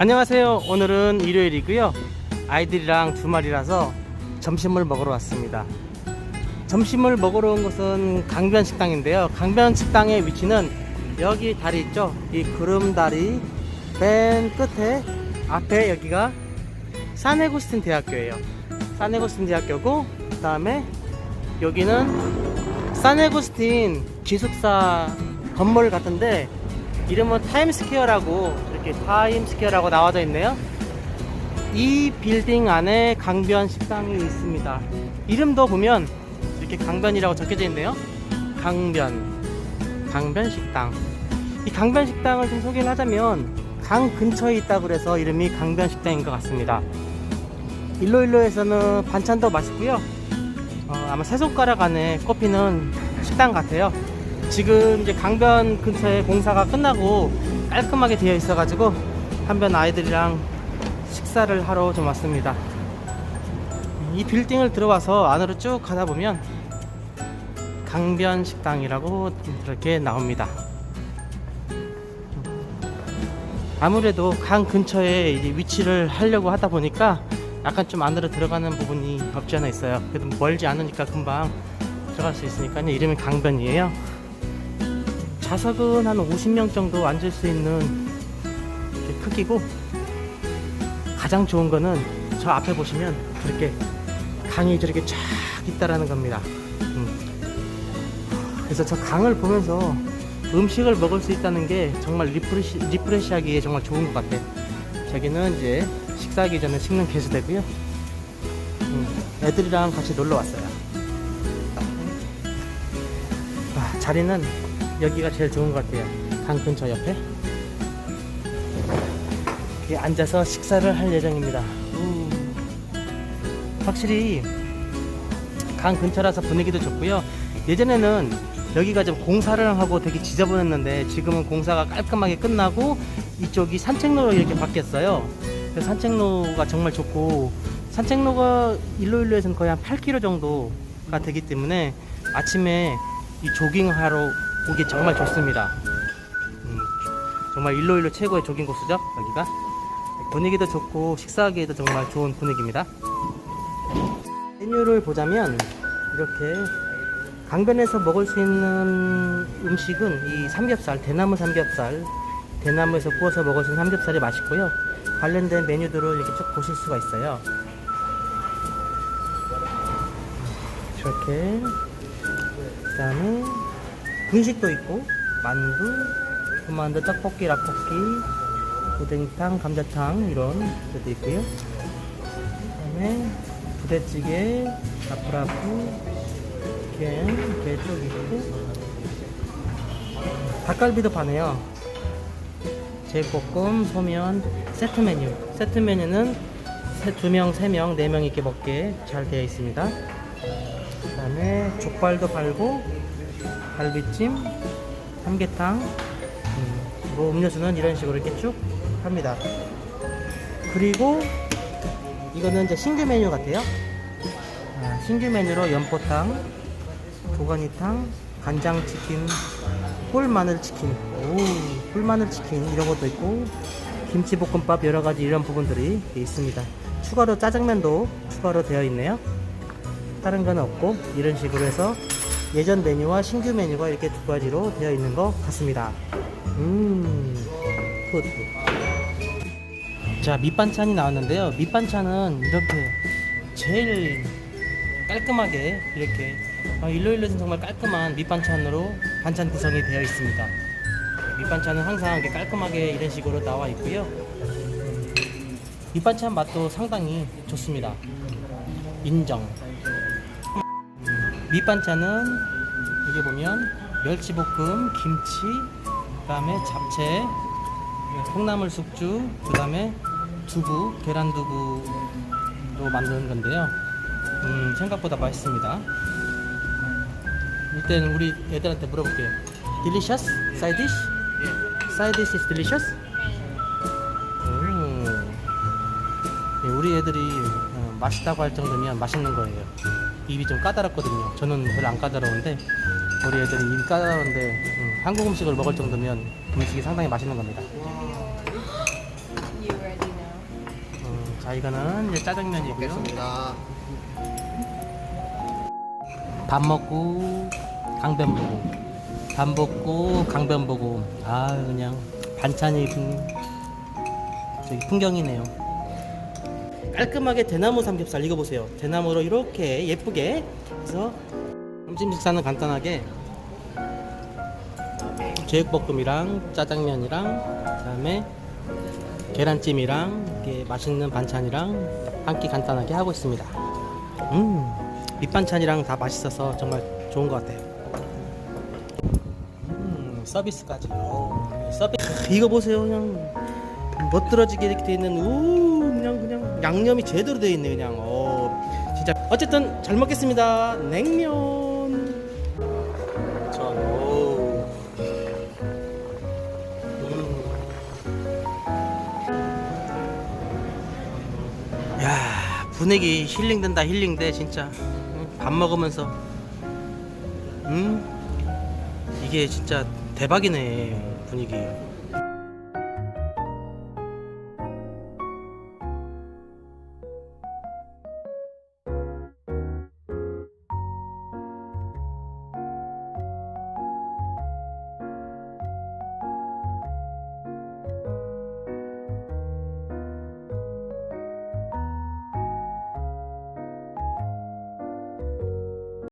안녕하세요. 오늘은 일요일이고요. 아이들이랑 주말이라서 점심을 먹으러 왔습니다. 점심을 먹으러 온 곳은 강변 식당인데요. 강변 식당의 위치는 여기 다리 있죠? 이 구름다리 맨 끝에 앞에 여기가 산에고스틴 대학교예요. 산에고스틴 대학교고 그다음에 여기는 산에고스틴 기숙사 건물 같은데 이름은 타임스퀘어라고 이렇게 타임스퀘어라고 나와져 있네요. 이 빌딩 안에 강변 식당이 있습니다. 이름도 보면 이렇게 강변이라고 적혀져 있네요. 강변, 강변 식당. 이 강변 식당을 좀 소개를 하자면 강 근처에 있다고 그래서 이름이 강변 식당인 것 같습니다. 일로일로에서는 반찬도 맛있고요. 어, 아마 세 손가락 안에 꼽히는 식당 같아요. 지금 이제 강변 근처에 공사가 끝나고 깔끔하게 되어 있어가지고 한변 아이들이랑 식사를 하러 좀 왔습니다. 이 빌딩을 들어와서 안으로 쭉 가다 보면 강변 식당이라고 이렇게 나옵니다. 아무래도 강 근처에 위치를 하려고 하다 보니까 약간 좀 안으로 들어가는 부분이 없지 않아 있어요. 그래도 멀지 않으니까 금방 들어갈 수 있으니까 이름이 강변이에요. 좌석은 한 50명 정도 앉을 수 있는 크기고 가장 좋은 거는 저 앞에 보시면 그렇게 강이 저렇게 쫙 있다라는 겁니다. 음. 그래서 저 강을 보면서 음식을 먹을 수 있다는 게 정말 리프레시, 리프레시하기에 정말 좋은 것 같아. 저기는 이제 식사하기 전에 식는 개수되고요. 음, 애들이랑 같이 놀러 왔어요. 아, 자리는 여기가 제일 좋은 것 같아요. 강 근처 옆에. 이렇게 앉아서 식사를 할 예정입니다. 음. 확실히 강 근처라서 분위기도 좋고요. 예전에는 여기가 좀 공사를 하고 되게 지저분했는데 지금은 공사가 깔끔하게 끝나고 이쪽이 산책로로 이렇게 바뀌었어요. 그래서 산책로가 정말 좋고 산책로가 일로일로에서는 거의 한 8km 정도가 되기 때문에 아침에 이 조깅하러 오기 정말 좋습니다. 음, 정말 일로일로 최고의 조깅 코스죠 여기가 분위기도 좋고 식사하기에도 정말 좋은 분위기입니다. 메뉴를 보자면 이렇게 강변에서 먹을 수 있는 음식은 이 삼겹살, 대나무 삼겹살, 대나무에서 구워서 먹을 수 있는 삼겹살이 맛있고요. 관련된 메뉴들을 이렇게 쭉 보실 수가 있어요. 이렇게 그다음에 분식도 있고 만두, 구만두, 떡볶이, 라볶이, 오뎅탕, 감자탕 이런 것도 있고요. 그다음에 부대찌개, 라프라프, 게쭉 있고 닭갈비도 파네요. 제육볶음, 소면, 세트 메뉴. 세트 메뉴는 세, 두 명, 세 명, 네명 이렇게 먹게 잘 되어 있습니다. 그 다음에 족발도 팔고, 갈비찜, 삼계탕, 음, 뭐 음료수는 이런 식으로 이렇게 쭉 합니다. 그리고 이거는 이제 신규 메뉴 같아요. 아, 신규 메뉴로 연포탕, 도가니탕, 간장치킨, 꿀마늘치킨, 오, 꿀마늘치킨 이런 것도 있고 김치볶음밥 여러 가지 이런 부분들이 있습니다. 추가로 짜장면도 추가로 되어 있네요. 다른 건 없고 이런 식으로 해서 예전 메뉴와 신규 메뉴가 이렇게 두 가지로 되어 있는 것 같습니다. 음, 굿. 자, 밑반찬이 나왔는데요. 밑반찬은 이렇게 제일 깔끔하게 이렇게 아, 일로일로는 정말 깔끔한 밑반찬으로 반찬 구성이 되어 있습니다. 밑반찬은 항상 이렇게 깔끔하게 이런 식으로 나와 있고요. 밑반찬 맛도 상당히 좋습니다. 인정. 밑반찬은 여기 보면 멸치볶음, 김치, 그다음에 잡채, 콩나물 숙주, 그다음에 두부, 계란 두부로 만드는 건데요. 음, 생각보다 맛있습니다. 일단 우리 애들한테 물어볼게요. Delicious? Side dish? Side dish is delicious? 음. 네, 우리 애들이 어, 맛있다고 할 정도면 맛있는 거예요. 입이 좀 까다롭거든요. 저는 별로 안 까다로운데 우리 애들이 입이 까다로운데 음, 한국 음식을 먹을 정도면 음식이 상당히 맛있는 겁니다. You ready? 자 이거는 이제 짜장면이고요. 먹겠습니다. 밥 먹고 강변 보고 밥 먹고 강변 보고 아 그냥 반찬이 음, 저기 풍경이네요 깔끔하게 대나무 삼겹살 이거 보세요 대나무로 이렇게 예쁘게 해서 점심 식사는 간단하게 제육볶음이랑 짜장면이랑 그다음에 계란찜이랑 이렇게 맛있는 반찬이랑 한 끼 간단하게 하고 있습니다 음 밑반찬이랑 다 맛있어서 정말 좋은 것 같아요. 음, 서비스까지. 오, 서비스. 이거 보세요, 그냥 멋들어지게 이렇게 돼 있는 우 그냥 그냥 양념이 제대로 돼 있네 그냥. 어, 진짜. 어쨌든 잘 먹겠습니다. 냉면. 전. 오. 음. 야 분위기 힐링된다 힐링돼 진짜 응? 밥 먹으면서 음 이게 진짜 대박이네 분위기